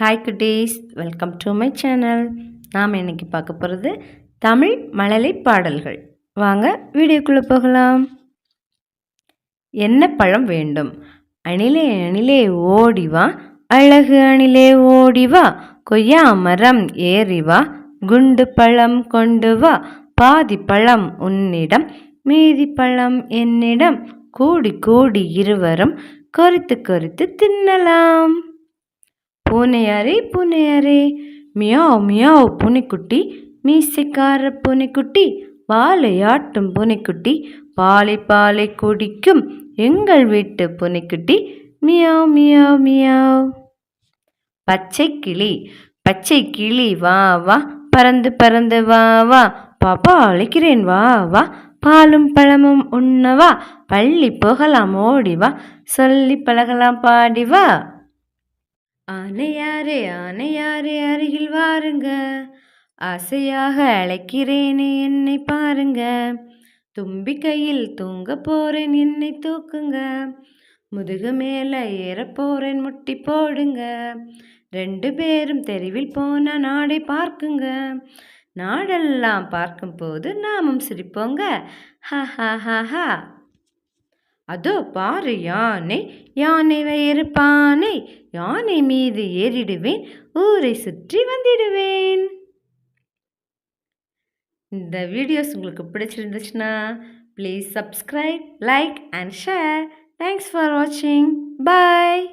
Hi குட்டீஸ் welcome to my channel நாம் இன்னைக்கு பார்க்க போகிறது தமிழ் மழலை பாடல்கள். வாங்க வீடியோக்குள்ளே போகலாம். என்ன பழம் வேண்டும்? அணிலே அணிலே ஓடி வா. அழகு அணிலே ஓடி வா. கொய்யா மரம் ஏறி வா. குண்டு பழம் கொண்டு வா. பாதி பழம் உன்னிடம் மீதி பழம் என்னிடம். கூடி கூடி இருவரும் கொறித்து கொறித்து தின்னலாம். பூனையாரே பூனையாரே. மியாவ் மியாவ் பூனைக்குட்டி மீசைக்கார பூனைக்குட்டி பாலையாட்டும் பூனைக்குட்டி பாலை பாலை குடிக்கும் எங்கள் வீட்டு பூனைக்குட்டி. மியாவ் மியாவ் மியாவ். பச்சை கிளி பச்சை கிளி வா வா. பறந்து பறந்து வா வா. பாப்பா அழைக்கிறேன் வா வா. பாலும் பழமும் உண்ணவா. பள்ளி போகலாம் ஓடி வா. சொல்லி பழகலாம் பாடி வா. ஆனையாரே ஆனையாரே அருகில் வாருங்க. ஆசையாக அழைக்கிறேனே என்னை பாருங்க. தும்பி கையில் தூங்க போறேன் என்னை தூக்குங்க. முதுகு மேலே ஏற போறேன் முட்டி போடுங்க. ரெண்டு பேரும் தெருவில் போன நாடை பார்க்குங்க. நாடெல்லாம் பார்க்கும்போது நாமும் சிரிப்போங்க. ஹா ஹா ஹா ஹா. அதோ பாரு யானை. யானை வேறு பானை யானை மீது ஏறிடுவேன் ஊரை சுற்றி வந்திடுவேன். இந்த வீடியோஸ் உங்களுக்கு பிடிச்சிருந்துச்சுன்னா please subscribe like and share thanks for வாட்சிங் பாய்